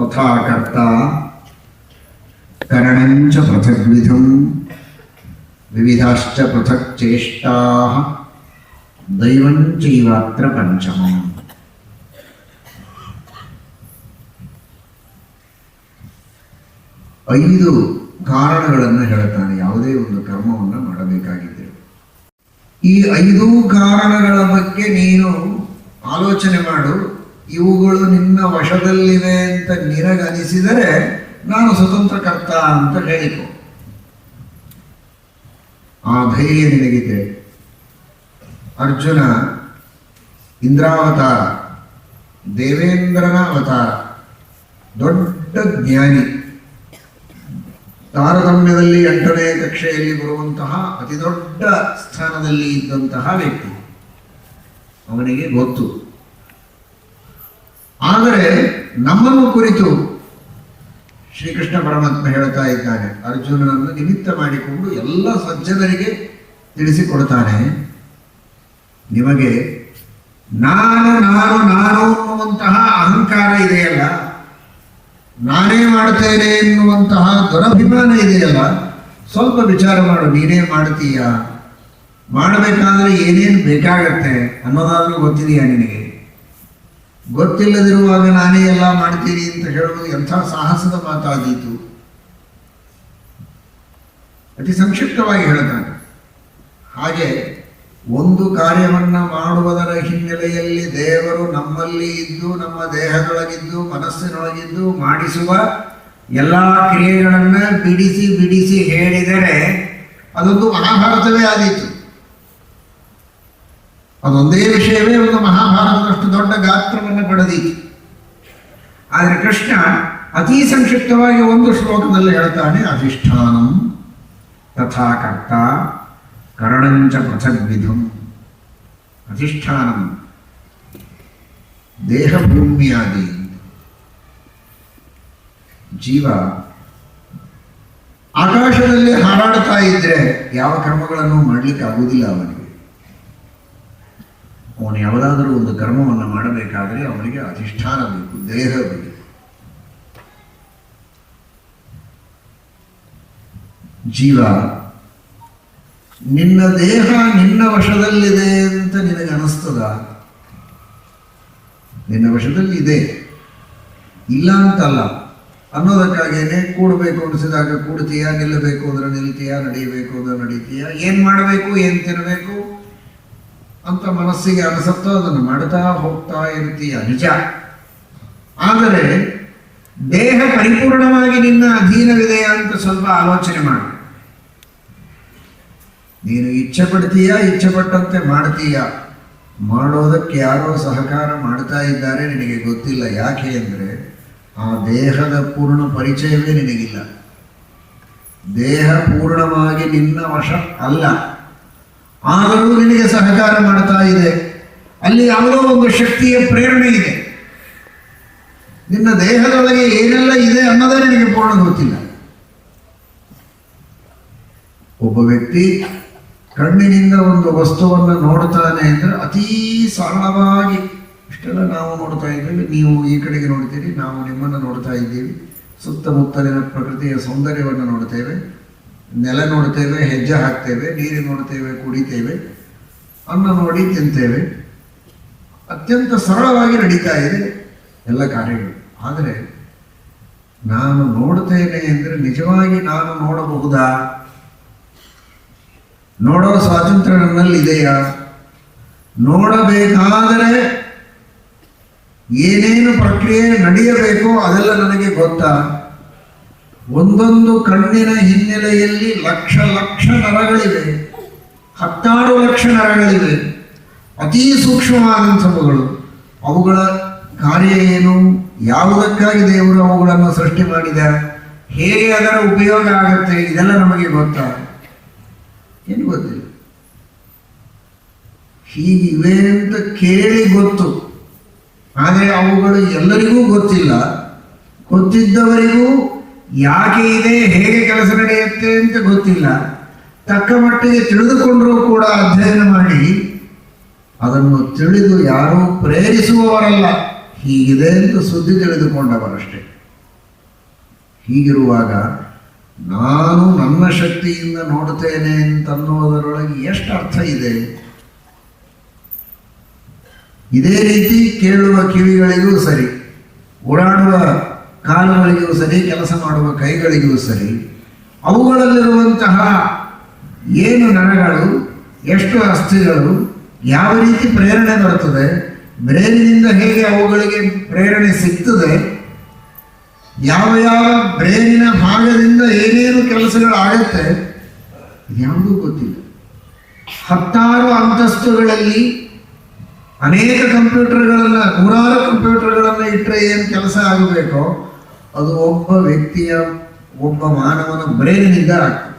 ತಥಾ ಕರ್ತ ಕರಣಂಚ ಪೃಥಗ್ವಿಧಂ ವಿವಿಧಾಶ್ಚ ಪೃಥಕ್ ಚೇಷ್ಟಾ ದೈವಂಚೈವಾತ್ರ ಪಂಚಮಂ ಐದು ಕಾರಣಗಳನ್ನು ಹೇಳ್ತಾನೆ ಯಾವುದೇ ಒಂದು ಕರ್ಮವನ್ನು ಮಾಡಬೇಕಾಗಿದ್ದರೆ. ಈ ಐದು ಕಾರಣಗಳ ಬಗ್ಗೆ ನೀನು ಆಲೋಚನೆ ಮಾಡು. ಇವುಗಳು ನಿನ್ನ ವಶದಲ್ಲಿವೆ ಅಂತ ನಿನಗನಿಸಿದರೆ ನಾನು ಸ್ವತಂತ್ರ ಕರ್ತ ಅಂತ ಹೇಳಿಕೊ. ಆ ಧೈರ್ಯ ನಿನಗಿದೆ ಅರ್ಜುನ ಇಂದ್ರಾವತಾರ, ದೇವೇಂದ್ರನ ಅವತಾರ, ದೊಡ್ಡ ಜ್ಞಾನಿ. ತಾರತಮ್ಯದಲ್ಲಿ ಎಂಟನೇ ಕಕ್ಷೆಯಲ್ಲಿ ಬರುವಂತಹ ಅತಿದೊಡ್ಡ ಸ್ಥಾನದಲ್ಲಿ ಇದ್ದಂತಹ ವ್ಯಕ್ತಿ. ಅವನಿಗೆ ಗೊತ್ತು. ಆದರೆ ನಮ್ಮನ್ನು ಕುರಿತು ಶ್ರೀಕೃಷ್ಣ ಪರಮಾತ್ಮ ಹೇಳ್ತಾ ಇದ್ದಾನೆ ಅರ್ಜುನನನ್ನು ನಿಮಿತ್ತ ಮಾಡಿಕೊಂಡು ಎಲ್ಲ ಸಜ್ಜನರಿಗೆ ತಿಳಿಸಿಕೊಡ್ತಾನೆ. ನಿಮಗೆ ನಾನು ನಾನು ನಾನು ಅನ್ನುವಂತಹ ಅಹಂಕಾರ ಇದೆಯಲ್ಲ, ನಾನೇ ಮಾಡ್ತೇನೆ ಎನ್ನುವಂತಹ ದುರಭಿಮಾನ ಇದೆಯಲ್ಲ, ಸ್ವಲ್ಪ ವಿಚಾರ ಮಾಡು, ನೀನೇ ಮಾಡ್ತೀಯ? ಮಾಡಬೇಕಾದ್ರೆ ಏನೇನು ಬೇಕಾಗತ್ತೆ ಅನ್ನೋದಾದ್ರೂ ಗೊತ್ತಿದೆಯಾ ನಿನಗೆ? ಗೊತ್ತಿಲ್ಲದಿರುವಾಗ ನಾನೇ ಎಲ್ಲ ಮಾಡ್ತೀನಿ ಅಂತ ಹೇಳುವುದು ಎಂಥ ಸಾಹಸದ ಮಾತಾದೀತು? ಅತಿ ಸಂಕ್ಷಿಪ್ತವಾಗಿ ಹೇಳ್ತಾನೆ ಹಾಗೆ ಒಂದು ಕಾರ್ಯವನ್ನು ಮಾಡುವುದರ ಹಿನ್ನೆಲೆಯಲ್ಲಿ ದೇವರು ನಮ್ಮಲ್ಲಿ ಇದ್ದು, ನಮ್ಮ ದೇಹದೊಳಗಿದ್ದು, ಮನಸ್ಸಿನೊಳಗಿದ್ದು ಮಾಡಿಸುವ ಎಲ್ಲ ಕ್ರಿಯೆಗಳನ್ನ ಬಿಡಿಸಿ ಬಿಡಿಸಿ ಹೇಳಿದರೆ ಅದೊಂದು ಮಹಾಭಾರತವೇ ಆದೀತು. ಅದೊಂದೇ ವಿಷಯವೇ ಒಂದು ಮಹಾಭಾರತದಷ್ಟು ದೊಡ್ಡ ಗಾತ್ರವನ್ನು ಪಡೆದೀತು ಆದರೆ ಕೃಷ್ಣ ಅತಿ ಸಂಕ್ಷಿಪ್ತವಾಗಿ ಒಂದು ಶ್ಲೋಕದಲ್ಲಿ ಹೇಳ್ತಾನೆ, ಅಧಿಷ್ಠಾನಂ ತಥಾ ಕರ್ತ ಕರಣಂಚ ಪೃಥಗ್ವಿಧಂ. ಅಧಿಷ್ಠಾನಂ. ದೇಹಭೂಮಿಯಾದಿ. ಜೀವ ಆಕಾಶದಲ್ಲಿ ಹಾರಾಡ್ತಾ ಇದ್ರೆ ಯಾವ ಕರ್ಮಗಳನ್ನು ಮಾಡಲಿಕ್ಕೆ ಆಗುವುದಿಲ್ಲ ಅವನಿಗೆ. ಅವನು ಯಾವುದಾದರೂ ಒಂದು ಕರ್ಮವನ್ನು ಮಾಡಬೇಕಾದರೆ ಅವನಿಗೆ ಅಧಿಷ್ಠಾನ ಬೇಕು, ದೇಹ ಬೇಕು. ಜೀವ, ನಿನ್ನ ದೇಹ ನಿನ್ನ ವಶದಲ್ಲಿದೆ ಅಂತ ನಿನಗೆ ಅನಿಸ್ತದ? ನಿನ್ನ ವಶದಲ್ಲಿ ಇದೆ. ಇಲ್ಲ ಅಂತಲ್ಲ. ಅನ್ನೋದಕ್ಕಾಗೇನೆ ಕೂಡಬೇಕು ಅನಿಸಿದಾಗ ಕೂಡ್ತೀಯಾ, ನಿಲ್ಲಬೇಕು ಅಂದ್ರೆ ನಿಲ್ತೀಯಾ ನಡೀಬೇಕು ಅಂದ್ರೆ ನಡೀತೀಯಾ ಏನ್ ಮಾಡಬೇಕು, ಏನ್ ತಿನ್ನಬೇಕು ಅಂತ ಮನಸ್ಸಿಗೆ ಅನಿಸುತ್ತೋ ಅದನ್ನು ಮಾಡ್ತಾ ಹೋಗ್ತಾ ಇರ್ತೀಯ, ನಿಜ. ಆದರೆ ದೇಹ ಪರಿಪೂರ್ಣವಾಗಿ ನಿನ್ನ ಅಧೀನವಿದೆ ಅಂತ ಸ್ವಲ್ಪ ಆಲೋಚನೆ ಮಾಡು. ನೀನು ಇಚ್ಛೆ ಪಡ್ತೀಯ ಇಚ್ಛೆ ಪಟ್ಟಂತೆ ಮಾಡ್ತೀಯ? ಮಾಡೋದಕ್ಕೆ ಯಾರೋ ಸಹಕಾರ ಮಾಡ್ತಾ ಇದ್ದಾರೆ ನಿನಗೆ ಗೊತ್ತಿಲ್ಲ. ಯಾಕೆ ಅಂದರೆ ಆ ದೇಹದ ಪೂರ್ಣ ಪರಿಚಯವೇ ನಿನಗಿಲ್ಲ. ದೇಹ ಪೂರ್ಣವಾಗಿ ನಿನ್ನ ವಶ ಅಲ್ಲ. ಆದರೂ ನಿನಗೆ ಸಹಕಾರ ಮಾಡ್ತಾ ಇದೆ. ಅಲ್ಲಿ ಯಾವುದೋ ಒಂದು ಶಕ್ತಿಯ ಪ್ರೇರಣೆ ಇದೆ. ನಿನ್ನ ದೇಹದೊಳಗೆ ಏನೆಲ್ಲ ಇದೆ ಅನ್ನೋದೇ ನಿನಗೆ ಪೂರ್ಣ ಗೊತ್ತಿಲ್ಲ. ಒಬ್ಬ ವ್ಯಕ್ತಿ ಕಣ್ಣಿನಿಂದ ಒಂದು ವಸ್ತುವನ್ನು ನೋಡ್ತಾನೆ ಅಂದರೆ ಅತೀ ಸರಳವಾಗಿ, ಇಷ್ಟೆಲ್ಲ ನಾವು ನೋಡ್ತಾ ಇದ್ದೇವೆ, ನೀವು ಈ ಕಡೆಗೆ ನೋಡ್ತೀರಿ, ನಾವು ನಿಮ್ಮನ್ನು ನೋಡ್ತಾ ಇದ್ದೀವಿ. ಸುತ್ತಮುತ್ತಲಿನ ಪ್ರಕೃತಿಯ ಸೌಂದರ್ಯವನ್ನು ನೋಡ್ತೇವೆ. ನೆಲ ನೋಡ್ತೇವೆ, ಹೆಜ್ಜೆ ಹಾಕ್ತೇವೆ, ನೀರು ನೋಡ್ತೇವೆ, ಕುಡಿತೇವೆ, ಅನ್ನ ನೋಡಿ ತಿಂತೇವೆ. ಅತ್ಯಂತ ಸರಳವಾಗಿ ನಡೀತಾ ಇದೆ ಎಲ್ಲ ಕಾರ್ಯಗಳು. ಆದರೆ ನಾನು ನೋಡ್ತೇನೆ ಅಂದರೆ ನಿಜವಾಗಿ ನಾನು ನೋಡಬಹುದಾ? ನೋಡೋ ಸ್ವಾತಂತ್ರ್ಯ ನನ್ನಲ್ಲಿ ಇದೆಯಾ? ನೋಡಬೇಕಾದರೆ ಏನೇನು ಪ್ರಕ್ರಿಯೆ ನಡೆಯಬೇಕೋ ಅದೆಲ್ಲ ನನಗೆ ಗೊತ್ತಾ? ಒಂದೊಂದು ಕಣ್ಣಿನ ಹಿನ್ನೆಲೆಯಲ್ಲಿ ಲಕ್ಷ ಲಕ್ಷ ನರಗಳಿವೆ. ಹತ್ತಾರು ಲಕ್ಷ ನರಗಳಿವೆ. ಅತೀ ಸೂಕ್ಷ್ಮವಾದಂಥವುಗಳು ಅವುಗಳ ಕಾರ್ಯ ಏನು? ಯಾವುದಕ್ಕಾಗಿ ದೇವರು ಅವುಗಳನ್ನು ಸೃಷ್ಟಿ ಮಾಡಿದ ಹೇಗೆ ಅದರ ಉಪಯೋಗ ಆಗುತ್ತೆ? ಇದೆಲ್ಲ ನಮಗೆ ಗೊತ್ತಾ? ಏನು ಗೊತ್ತಿಲ್ಲ. ಹೀಗಿವೆ ಅಂತ ಕೇಳಿ ಗೊತ್ತು. ಆದರೆ ಅವುಗಳು ಎಲ್ಲರಿಗೂ ಗೊತ್ತಿಲ್ಲ. ಗೊತ್ತಿದ್ದವರಿಗೂ ಯಾಕೆ ಇದೆ, ಹೇಗೆ ಕೆಲಸ ನಡೆಯುತ್ತೆ ಅಂತ ಗೊತ್ತಿಲ್ಲ. ತಕ್ಕ ಮಟ್ಟಿಗೆ ತಿಳಿದುಕೊಂಡರೂ ಕೂಡ ಅಧ್ಯಯನ ಮಾಡಿ, ಅದನ್ನು ತಿಳಿದು ಯಾರೂ ಪ್ರೇರಿಸುವವರಲ್ಲ. ಹೀಗಿದೆ ಅಂತ ಸುದ್ದಿ ತಿಳಿದುಕೊಂಡವರಷ್ಟೇ. ಹೀಗಿರುವಾಗ ನಾನು ನನ್ನ ಶಕ್ತಿಯಿಂದ ನೋಡ್ತೇನೆ ಅಂತನ್ನುವುದರೊಳಗೆ ಎಷ್ಟು ಅರ್ಥ ಇದೆ? ಇದೇ ರೀತಿ ಕೇಳುವ ಕಿವಿಗಳಿಗೂ ಸರಿ. ಓಡಾಡುವ ಕಾಲುಗಳಿಗೂ ಸರಿ, ಕೆಲಸ ಮಾಡುವ ಕೈಗಳಿಗೂ ಸರಿ, ಅವುಗಳಲ್ಲಿರುವಂತಹ ಏನು ನರಗಳು, ಎಷ್ಟು ಅಸ್ಥಿಗಳು, ಯಾವ ರೀತಿ ಪ್ರೇರಣೆ ಬರ್ತದೆ ಬ್ರೇನಿನಿಂದ ಹೇಗೆ ಅವುಗಳಿಗೆ ಪ್ರೇರಣೆ ಸಿಗ್ತದೆ, ಯಾವ ಯಾವ ಬ್ರೇನಿನ ಭಾಗದಿಂದ ಏನೇನು ಕೆಲಸಗಳಾಗತ್ತೆ ಯಾವುದೂ ಗೊತ್ತಿಲ್ಲ. ಹತ್ತಾರು ಅಂತಸ್ತುಗಳಲ್ಲಿ ಅನೇಕ ಕಂಪ್ಯೂಟರ್ಗಳನ್ನು, ನೂರಾರು ಕಂಪ್ಯೂಟರ್ಗಳನ್ನ ಇಟ್ಟರೆ ಏನು ಕೆಲಸ ಆಗಬೇಕೋ ಅದು ಒಬ್ಬ ವ್ಯಕ್ತಿಯ, ಒಬ್ಬ ಮಾನವನ ಬ್ರೇನಿನಿಂದ ಆಗ್ತದೆ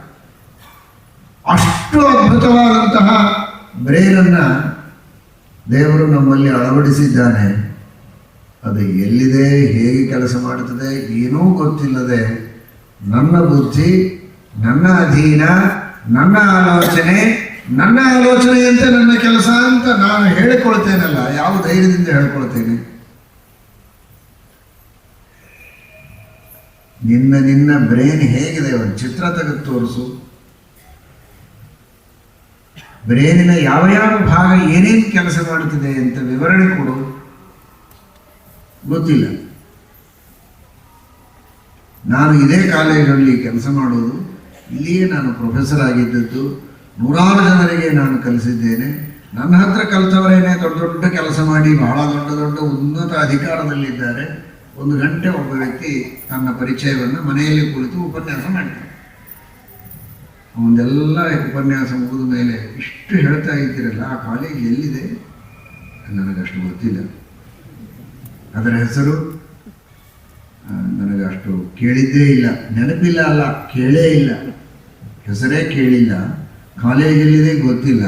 ಅಷ್ಟು ಅದ್ಭುತವಾದಂತಹ ಬ್ರೇನನ್ನ ದೇವರು ನಮ್ಮಲ್ಲಿ ಅಳವಡಿಸಿದ್ದಾನೆ. ಅದು ಎಲ್ಲಿದೆ, ಹೇಗೆ ಕೆಲಸ ಮಾಡುತ್ತದೆ, ಏನೂ ಗೊತ್ತಿಲ್ಲದೆ ನನ್ನ ಬುದ್ಧಿ, ನನ್ನ ಅಧೀನ, ನನ್ನ ಆಲೋಚನೆ, ನನ್ನ ಆಲೋಚನೆಯಂತೆ ನನ್ನ ಕೆಲಸ ಅಂತ ನಾನು ಹೇಳಿಕೊಳ್ತೇನಲ್ಲ, ಯಾವ ಧೈರ್ಯದಿಂದ ಹೇಳ್ಕೊಳ್ತೇನೆ? ನಿನ್ನ ನಿನ್ನ ಬ್ರೇನ್ ಹೇಗಿದೆ ಒಂದು ಚಿತ್ರ ತೆಗೆದು ತೋರಿಸು. ಬ್ರೇನಿನ ಯಾವ ಯಾವ ಭಾಗ ಏನೇನು ಕೆಲಸ ಮಾಡುತ್ತಿದೆ ಅಂತ ವಿವರಣೆ ಕೊಡು. ಗೊತ್ತಿಲ್ಲ. ನಾನು ಇದೇ ಕಾಲೇಜಲ್ಲಿ ಕೆಲಸ ಮಾಡೋದು ಇಲ್ಲಿಯೇ ನಾನು ಪ್ರೊಫೆಸರ್ ಆಗಿದ್ದದ್ದು. ನೂರಾರು ಜನರಿಗೆ ನಾನು ಕಲಿಸಿದ್ದೇನೆ. ನನ್ನ ಹತ್ರ ಕಲಿತವರೇನೆ ದೊಡ್ಡ ದೊಡ್ಡ ಕೆಲಸ ಮಾಡಿ, ಬಹಳ ದೊಡ್ಡ ದೊಡ್ಡ ಉನ್ನತ ಅಧಿಕಾರದಲ್ಲಿದ್ದಾರೆ. ಒಂದು ಗಂಟೆ ಒಬ್ಬ ವ್ಯಕ್ತಿ ತನ್ನ ಪರಿಚಯವನ್ನು ಮನೆಯಲ್ಲಿ ಕುಳಿತು ಉಪನ್ಯಾಸ ಮಾಡ್ತಾನೆ. ಅವನದೆಲ್ಲ ಉಪನ್ಯಾಸ ಮುಗಿದ ಮೇಲೆ ಇಷ್ಟು ಹೇಳ್ತಾ ಇದ್ದೀರಲ್ಲ, ಆ ಕಾಲೇಜ್ ಎಲ್ಲಿದೆ? ನನಗಷ್ಟು ಗೊತ್ತಿಲ್ಲ. ಅದರ ಹೆಸರು? ನನಗೆ ಅಷ್ಟು ಕೇಳಿದ್ದೇ ಇಲ್ಲ. ನೆನಪಿಲ್ಲ ಅಲ್ಲ, ಕೇಳೇ ಇಲ್ಲ. ಹೆಸರೇ ಕೇಳಿಲ್ಲ. ಕಾಲೇಜಲ್ಲಿದೆ ಗೊತ್ತಿಲ್ಲ.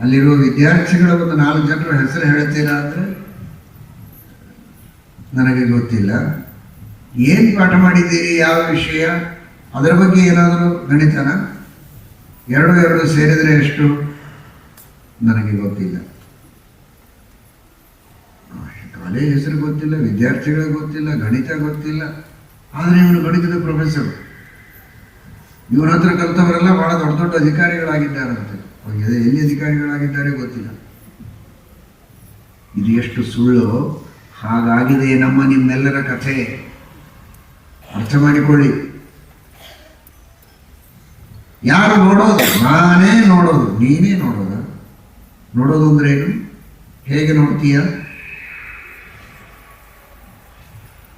ಅಲ್ಲಿರುವ ವಿದ್ಯಾರ್ಥಿಗಳ ಒಂದು ನಾಲ್ಕು ಜನರ ಹೆಸರು ಹೇಳ್ತೀರಾ ಅಂದರೆ ನನಗೆ ಗೊತ್ತಿಲ್ಲ. ಏನು ಪಾಠ ಮಾಡಿದ್ದೀರಿ, ಯಾವ ವಿಷಯ? ಅದರ ಬಗ್ಗೆ ಏನಾದರೂ ಗಣಿತನ? ಎರಡು ಎರಡು ಸೇರಿದರೆ ಎಷ್ಟು? ನನಗೆ ಗೊತ್ತಿಲ್ಲ. ಕಾಲೇಜ್ ಹೆಸರು ಗೊತ್ತಿಲ್ಲ ವಿದ್ಯಾರ್ಥಿಗಳಿಗೆ ಗೊತ್ತಿಲ್ಲ, ಗಣಿತ ಗೊತ್ತಿಲ್ಲ. ಆದರೆ ಇವನು ಗಣಿತದ ಪ್ರೊಫೆಸರ್ ಇವನ ಹತ್ರ ಕಲಿತವರೆಲ್ಲ ಬಹಳ ದೊಡ್ಡ ದೊಡ್ಡ ಅಧಿಕಾರಿಗಳಾಗಿದ್ದಾರಂತೆ. ಎಲ್ಲಿ ಅಧಿಕಾರಿಗಳಾಗಿದ್ದಾರೆ ಗೊತ್ತಿಲ್ಲ. ಇದು ಎಷ್ಟು ಸುಳ್ಳು ಹಾಗಾಗಿದೆ ನಮ್ಮ ನಿಮ್ಮೆಲ್ಲರ ಕಥೆ? ಅರ್ಥ ಮಾಡಿಕೊಳ್ಳಿ. ಯಾರು ನೋಡೋದು? ನಾನೇ ನೋಡೋದು. ನೀನೇ ನೋಡೋದ? ನೋಡೋದು ಅಂದ್ರೆ ಏನು? ಹೇಗೆ ನೋಡ್ತೀಯ?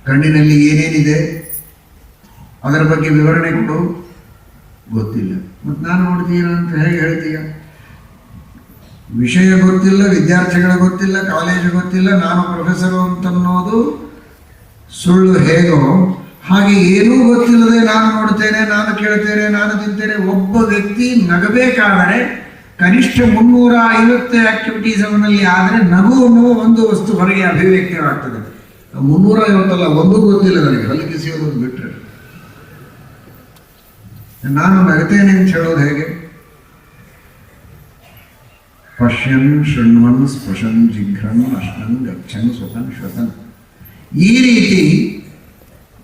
ಕಣ್ಣಿನಲ್ಲಿ ಏನೇನಿದೆ? ಅದರ ಬಗ್ಗೆ ವಿವರಣೆ ಕೊಡು. ಗೊತ್ತಿಲ್ಲ. ಮತ್ತು ನಾನು ನೋಡ್ತೀಯ ಅಂತ ಹೇಗೆ ಹೇಳ್ತೀಯ? ವಿಷಯ ಗೊತ್ತಿಲ್ಲ, ವಿದ್ಯಾರ್ಥಿಗಳ ಗೊತ್ತಿಲ್ಲ ಕಾಲೇಜು ಗೊತ್ತಿಲ್ಲ, ನಾನು ಪ್ರೊಫೆಸರು ಅಂತನ್ನೋದು ಸುಳ್ಳು ಹೇಗೋ, ಹಾಗೆ ಏನೂ ಗೊತ್ತಿಲ್ಲದೆ ನಾನು ನೋಡ್ತೇನೆ, ನಾನು ಕೇಳ್ತೇನೆ, ನಾನು ತಿಂತೇನೆ, ಒಬ್ಬ ವ್ಯಕ್ತಿ ನಗಬೇಕಾದರೆ ಕನಿಷ್ಠ ಮುನ್ನೂರ ಐವತ್ತು ಆಕ್ಟಿವಿಟೀಸ್ ಅವನಲ್ಲಿ ಆದರೆ ನಗು ಅನ್ನುವ ಒಂದು ವಸ್ತು ಹೊರಗೆ ಅಭಿವ್ಯಕ್ತವಾಗ್ತದೆ. ಮುನ್ನೂರ ಐವತ್ತಲ್ಲ, ಒಂದು ಗೊತ್ತಿಲ್ಲ ನನಗೆ ಹಲಗಿಸಿ ಬಿಟ್ಟರೆ ನಾನು ನಗತೇನೆ ಅಂತ ಹೇಳೋದು ಹೇಗೆ? ಪಶ್ಯನ್ ಶೃಣ್ವನ್ ಸ್ಪಶನ್ ಜಿಘ್ರನ್ ಅಶ್ನನ್ ಗಚ್ಚನ್ ಸ್ವತನ್ ಶ್ವತನ್ ಈ ರೀತಿ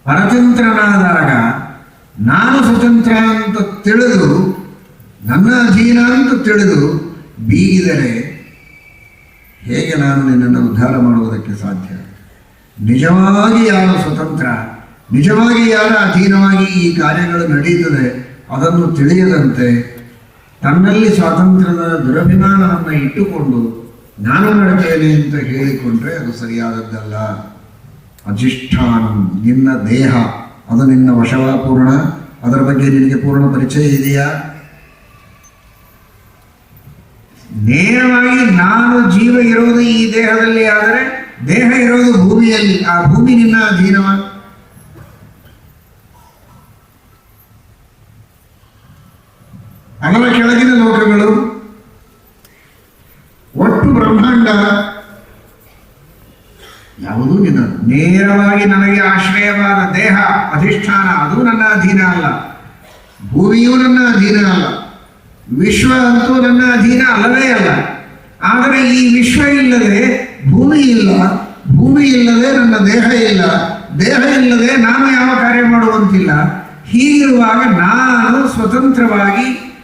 ಪರತಂತ್ರನಾದಾಗ ನಾನು ಸ್ವತಂತ್ರ ಅಂತ ತಿಳಿದು, ನನ್ನ ಅಧೀನ ಅಂತ ತಿಳಿದು ಬೀಗಿದರೆ ಹೇಗೆ ನಾನು ನಿನ್ನನ್ನು ಉದ್ಧಾರ ಮಾಡುವುದಕ್ಕೆ ಸಾಧ್ಯ? ನಿಜವಾಗಿ ಯಾರು ಸ್ವತಂತ್ರ, ನಿಜವಾಗಿ ಯಾರ ಅಧೀನವಾಗಿ ಈ ಕಾರ್ಯಗಳು ನಡೆಯುತ್ತದೆ ಅದನ್ನು ತಿಳಿಯದಂತೆ ತನ್ನಲ್ಲಿ ಸ್ವಾತಂತ್ರ್ಯದ ದುರಭಿಮಾನವನ್ನು ಇಟ್ಟುಕೊಂಡು ನಾನು ನಡ್ತೇನೆ ಅಂತ ಹೇಳಿಕೊಂಡ್ರೆ ಅದು ಸರಿಯಾದದ್ದಲ್ಲ. ಅಧಿಷ್ಠಾನ, ನಿನ್ನ ದೇಹ, ಅದು ನಿನ್ನ ವಶವ ಪೂರ್ಣ ಅದರ ಬಗ್ಗೆ ನಿನಗೆ ಪೂರ್ಣ ಪರಿಚಯ ಇದೆಯಾ? ನೇರವಾಗಿ ನಾನು ಜೀವ ಇರೋದು ಈ ದೇಹದಲ್ಲಿ, ಆದರೆ ದೇಹ ಇರೋದು ಭೂಮಿಯಲ್ಲಿ, ಆ ಭೂಮಿ ನಿನ್ನ ಅಧೀನವ ಅದರ ಕೆಳಗಿನ ಲೋಕಗಳು ಒಟ್ಟು ಬ್ರಹ್ಮಾಂಡ ಯಾವುದೂ ನಿನ್ನ ನೇರವಾಗಿ ನನಗೆ ಆಶ್ರಯವಾದ ದೇಹ, ಅಧಿಷ್ಠಾನ, ಅದು ನನ್ನ ಅಧೀನ ಅಲ್ಲ. ಭೂಮಿಯೂ ನನ್ನ ಅಧೀನ ಅಲ್ಲ. ವಿಶ್ವ ಅಂತೂ ನನ್ನ ಅಧೀನ ಅಲ್ಲವೇ ಅಲ್ಲ. ಆದರೆ ಈ ವಿಶ್ವ ಇಲ್ಲದೆ ಭೂಮಿ ಇಲ್ಲ, ಭೂಮಿ ಇಲ್ಲದೆ ನನ್ನ ದೇಹ ಇಲ್ಲ, ದೇಹ ಇಲ್ಲದೆ ನಾನು ಯಾವ ಕಾರ್ಯ ಮಾಡುವಂತಿಲ್ಲ. ಹೀಗಿರುವಾಗ ನಾನು ಸ್ವತಂತ್ರವಾಗಿ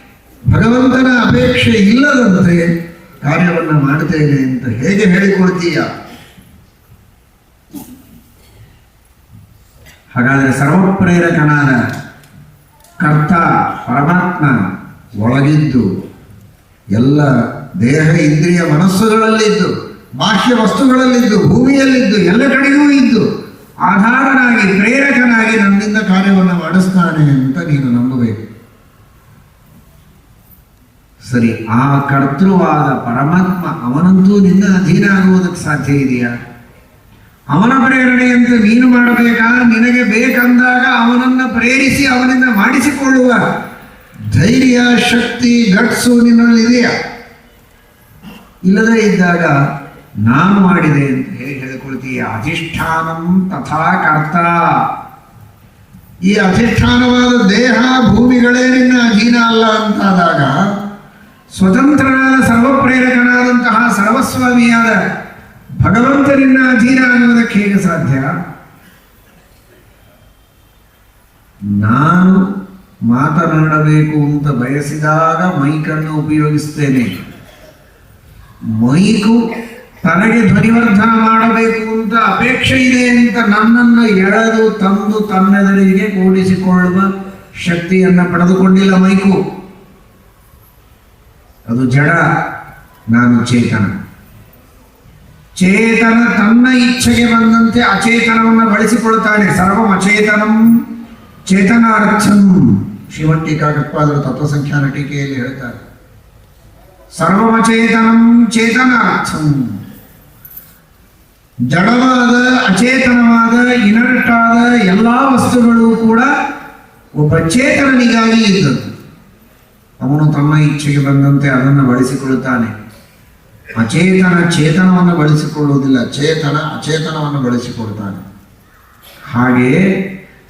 ಭಗವಂತನ ಅಪೇಕ್ಷೆ ಇಲ್ಲದಂತೆ ಕಾರ್ಯವನ್ನು ಮಾಡುತ್ತೇನೆ ಅಂತ ಹೇಗೆ ಹೇಳಿಕೊಳ್ತೀಯ ಹಾಗಾದರೆ ಸರ್ವಪ್ರೇರಕನಾದ ಕರ್ತ ಪರಮಾತ್ಮ ಒಳಗಿದ್ದು, ಎಲ್ಲ ದೇಹ ಇಂದ್ರಿಯ ಮನಸ್ಸುಗಳಲ್ಲಿದ್ದು, ಬಾಹ್ಯ ವಸ್ತುಗಳಲ್ಲಿದ್ದು, ಭೂಮಿಯಲ್ಲಿದ್ದು, ಎಲ್ಲ ಕಡೆಗೂ ಇದ್ದು, ಆಧಾರನಾಗಿ, ಪ್ರೇರಕನಾಗಿ ನನ್ನಿಂದ ಕಾರ್ಯವನ್ನು ಮಾಡಿಸ್ತಾನೆ ಅಂತ ನೀನು ನಂಬಬೇಕು. ಸರಿ, ಆ ಕರ್ತೃವಾದ ಪರಮಾತ್ಮ ಅವನಂತೂ ನಿನ್ನ ಅಧೀನ ಆಗುವುದಕ್ಕೆ ಸಾಧ್ಯ ಇದೆಯಾ? ಅವನ ಪ್ರೇರಣೆಯಂತೆ ನೀನು ಮಾಡಬೇಕಾ? ನಿನಗೆ ಬೇಕಂದಾಗ ಅವನನ್ನ ಪ್ರೇರಿಸಿ ಅವನಿಂದ ಮಾಡಿಸಿಕೊಳ್ಳುವ ಧೈರ್ಯ, ಶಕ್ತಿ, ಗಟ್ಸು ನಿನ್ನಲ್ಲಿದೆಯಾ? ಇಲ್ಲದೇ ಇದ್ದಾಗ ನಾನು ಮಾಡಿದೆ ಅಂತ ಹೇಳಿ ಹೇಳಿಕೊಳ್ತೀಯ. ಅಧಿಷ್ಠಾನಂ ತಥಾ ಕರ್ತ. ಈ ಅಧಿಷ್ಠಾನವಾದ ದೇಹ ಭೂಮಿಗಳೇ ನಿನ್ನ ಅಧೀನ ಅಲ್ಲ ಅಂತಾದಾಗ ಸ್ವತಂತ್ರನಾದ ಸರ್ವಪ್ರೇರಕನಾದಂತಹ ಸರ್ವಸ್ವಾಮಿಯಾದ ಭಗವಂತನಿನ್ನ ಅಧೀನ ಅನ್ನೋದಕ್ಕೆ ಹೇಗೆ ಸಾಧ್ಯ? ನಾನು ಮಾತನಾಡಬೇಕು ಅಂತ ಬಯಸಿದಾಗ ಮೈಕನ್ನು ಉಪಯೋಗಿಸ್ತೇನೆ. ಮೈಕು ತನಗೆ ಧ್ವನಿವರ್ಧನ ಮಾಡಬೇಕು ಅಂತ ಅಪೇಕ್ಷೆ ಇದೆ ಅಂತ ನನ್ನನ್ನು ಎಳೆದು ತಂದು ತನ್ನೆದರಿಗೆ ಕೂಡಿಸಿಕೊಳ್ಳುವ ಶಕ್ತಿಯನ್ನು ಪಡೆದುಕೊಂಡಿಲ್ಲ ಮೈಕು. ಅದು ಜಡ, ನಾನು ಚೇತನ. ಚೇತನ ತನ್ನ ಇಚ್ಛೆಗೆ ಬಂದಂತೆ ಅಚೇತನವನ್ನು ಬಳಸಿಕೊಳ್ತಾನೆ ಸರ್ವಂ ಅಚೇತನಂ ಚೇತನಾರ್ಥಂ. ಶ್ರೀಮಂಟಿಕಾಗತ್ಪಾದರು ತತ್ವಸಂಖ್ಯಾನ ಟೀಕೆಯಲ್ಲಿ ಹೇಳ್ತಾರೆ. ಸರ್ವಮಚೇತನಂ ಚೇತನಾರ್ಥಂ. ಜಡವಾದ, ಅಚೇತನವಾದ, ಇನರ್ಟಾದ ಎಲ್ಲ ವಸ್ತುಗಳು ಕೂಡ ಒಬ್ಬ ಚೇತನನಿಗಾಗಿ ಇದ್ದದ್ದು. ಅವನು ತನ್ನ ಇಚ್ಛೆಗೆ ಬಂದಂತೆ ಅದನ್ನು ಬಳಸಿಕೊಳ್ಳುತ್ತಾನೆ. ಅಚೇತನ ಚೇತನವನ್ನು ಬಳಸಿಕೊಳ್ಳುವುದಿಲ್ಲ ಚೇತನ ಅಚೇತನವನ್ನು ಬಳಸಿಕೊಳ್ತಾನೆ ಹಾಗೆಯೇ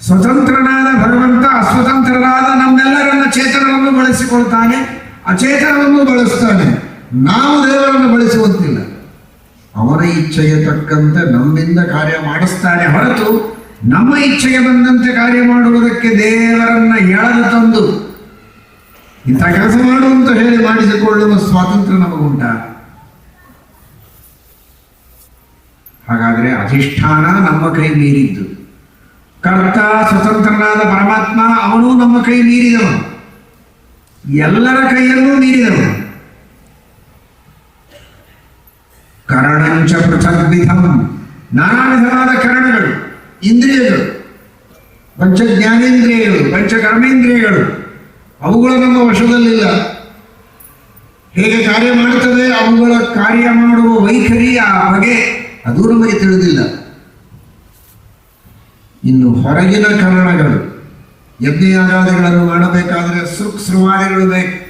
ಸ್ವತಂತ್ರನಾದ ಭಗವಂತ ಅಸ್ವತಂತ್ರನಾದ ನಮ್ಮೆಲ್ಲರನ್ನ ಚೇತನವನ್ನು ಬಳಸಿಕೊಳ್ತಾನೆ ಅಚೇತನವನ್ನು ಬಳಸ್ತಾನೆ ನಾವು ದೇವರನ್ನು ಬಳಸುವಂತಿಲ್ಲ ಅವರ ಇಚ್ಛೆಗೆ ತಕ್ಕಂತೆ ನಮ್ಮಿಂದ ಕಾರ್ಯ ಮಾಡಿಸ್ತಾನೆ ಹೊರತು ನಮ್ಮ ಇಚ್ಛೆಗೆ ಬಂದಂತೆ ಕಾರ್ಯ ಮಾಡುವುದಕ್ಕೆ ದೇವರನ್ನ ಎಳೆದು ತಂದು ಇಂಥ ಕೆಲಸ ಮಾಡು ಅಂತ ಹೇಳಿ ಮಾಡಿಸಿಕೊಳ್ಳುವ ಸ್ವಾತಂತ್ರ್ಯ ನಮಗುಂಟ. ಹಾಗಾದರೆ ಅಧಿಷ್ಠಾನ ನಮ್ಮ ಕೈ ಮೀರಿದ್ದು. ಕರ್ತ ಸ್ವತಂತ್ರನಾದ ಪರಮಾತ್ಮ, ಅವನು ನಮ್ಮ ಕೈ ಮೀರಿದವನು ಎಲ್ಲರ ಕೈಯಲ್ಲೂ ಮೀರಿದವನು ಕರಣಂಚ ಪೃಥಕ್ ವಿಧಂ ನಾನಾ ವಿಧವಾದ ಕರಣಗಳು, ಇಂದ್ರಿಯಗಳು ಪಂಚ ಜ್ಞಾನೇಂದ್ರಿಯಗಳು ಪಂಚ ಕರ್ಮೇಂದ್ರಿಯಗಳು ಅವುಗಳು ನಮ್ಮ ವಶದಲ್ಲಿಲ್ಲ. ಹೇಗೆ ಕಾರ್ಯ ಮಾಡುತ್ತದೆ? ಅವುಗಳ ಕಾರ್ಯ ಮಾಡುವ ವೈಖರಿ ಆ ಬಗೆ ಅದು ನಮಗೆ ತಿಳಿದಿಲ್ಲ. ಇನ್ನು ಹೊರಗಿನ ಕಾರಣಗಳು ಯಜ್ಞಯಾಗಾದಿಗಳನ್ನು ಮಾಡಬೇಕಾದರೆ ಸೃಕ್ ಬೇಕು.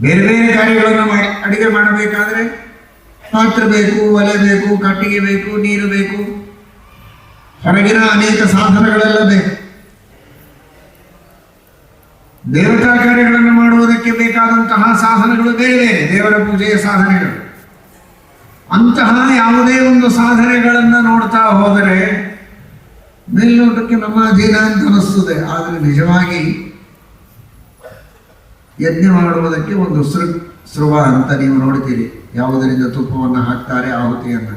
ಬೇರೆ ಬೇರೆ ಕಾರ್ಯಗಳನ್ನು ಅಡಿಗೆ ಮಾಡಬೇಕಾದ್ರೆ ಪಾತ್ರ ಬೇಕು, ಒಲೆ ಬೇಕು, ಕಟ್ಟಿಗೆ ಬೇಕು, ನೀರು ಬೇಕು. ಹೊರಗಿನ ಅನೇಕ ಸಾಧನಗಳೆಲ್ಲ ಬೇಕು. ದೇವತಾ ಕಾರ್ಯಗಳನ್ನು ಮಾಡುವುದಕ್ಕೆ ಬೇಕಾದಂತಹ ಸಾಧನಗಳು ಬೇರೆ ಬೇರೆ. ದೇವರ ಪೂಜೆಯ ಸಾಧನೆಗಳು. ಅಂತಹ ಯಾವುದೇ ಒಂದು ಸಾಧನೆಗಳನ್ನು ನೋಡ್ತಾ ಹೋದರೆ ಮೇಲ್ನೋಟಕ್ಕೆ ನಮ್ಮ ಅಧೀನ ಅಂತ ಅನಿಸ್ತದೆ. ಆದರೆ ನಿಜವಾಗಿ ಯಜ್ಞ ಮಾಡುವುದಕ್ಕೆ ಒಂದು ಸೃ, ಸೃವ ಅಂತ ನೀವು ನೋಡ್ತೀರಿ. ಯಾವುದರಿಂದ ತುಪ್ಪವನ್ನು ಹಾಕ್ತಾರೆ ಆಹುತಿಯನ್ನು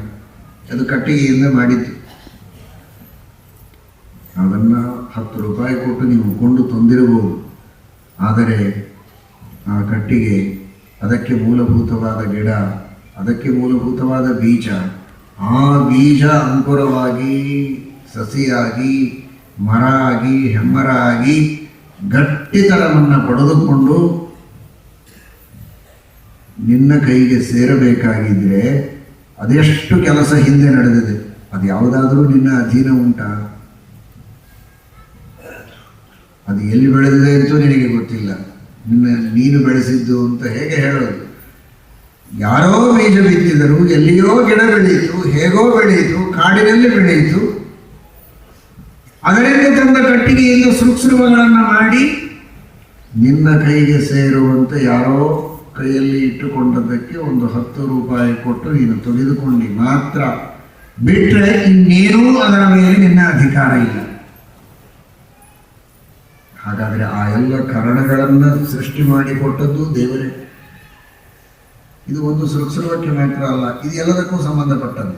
ಅದು ಕಟ್ಟಿಗೆಯಿಂದ ಮಾಡಿದ್ದು. ಅದನ್ನು ಹತ್ತು ರೂಪಾಯಿ ಕೊಟ್ಟು ನೀವು ಕೊಂಡು ತಂದಿರಬಹುದು. ಆದರೆ ಆ ಕಟ್ಟಿಗೆ ಅದಕ್ಕೆ ಮೂಲಭೂತವಾದ ಗಿಡ ಅದಕ್ಕೆ ಮೂಲಭೂತವಾದ ಬೀಜ. ಆ ಬೀಜ ಅಂಕುರವಾಗಿ ಸಸಿಯಾಗಿ ಮರ ಆಗಿ ಹೆಮ್ಮರ ಆಗಿ ಗಟ್ಟಿತನವನ್ನು ಪಡೆದುಕೊಂಡು ನಿನ್ನ ಕೈಗೆ ಸೇರಬೇಕಾಗಿದ್ರೆ ಅದೆಷ್ಟು ಕೆಲಸ ಹಿಂದೆ ನಡೆದಿದೆ. ಅದು ಯಾವುದಾದರೂ ನಿನ್ನ ಅಧೀನ ಉಂಟಾ? ಅದು ಎಲ್ಲಿ ಬೆಳೆದಿದೆ ಅಂತೂ ನಿನಗೆ ಗೊತ್ತಿಲ್ಲ. ನಿನ್ನ ನೀನು ಬೆಳೆಸಿದ್ದು ಅಂತ ಹೇಗೆ ಹೇಳೋದು? ಯಾರೋ ಬೀಜ ಬಿತ್ತಿದರು, ಎಲ್ಲಿಯೋ ಗಿಡ ಬೆಳೆಯಿತು, ಹೇಗೋ ಬೆಳೆಯಿತು, ಕಾಡಿನಲ್ಲಿ ಬೆಳೆಯಿತು. ಅದರಿಂದ ತಂದ ಕಟ್ಟಿಗೆಯಿಂದ ಸೂಕ್ಷ್ಮಗಳನ್ನು ಮಾಡಿ ನಿನ್ನ ಕೈಗೆ ಸೇರುವಂತೆ ಯಾರೋ ಕೈಯಲ್ಲಿ ಇಟ್ಟುಕೊಂಡದ್ದಕ್ಕೆ ಒಂದು ಹತ್ತು ರೂಪಾಯಿ ಕೊಟ್ಟು ನೀನು ತೊಳೆದುಕೊಂಡಿ ಮಾತ್ರ ಬಿಟ್ರೆ ಇನ್ನೇನೂ ಅದರ ಮೇಲೆ ನಿನ್ನ ಅಧಿಕಾರ ಇಲ್ಲ. ಹಾಗಾದ್ರೆ ಆ ಎಲ್ಲ ಕಾರಣಗಳನ್ನ ಸೃಷ್ಟಿ ಮಾಡಿಕೊಟ್ಟದ್ದು ದೇವರೇ. ಇದು ಒಂದು ಸುರಕ್ಷರವಾಕ್ಯ ಮಾತ್ರ ಅಲ್ಲ ಇದು ಎಲ್ಲದಕ್ಕೂ ಸಂಬಂಧಪಟ್ಟದ್ದು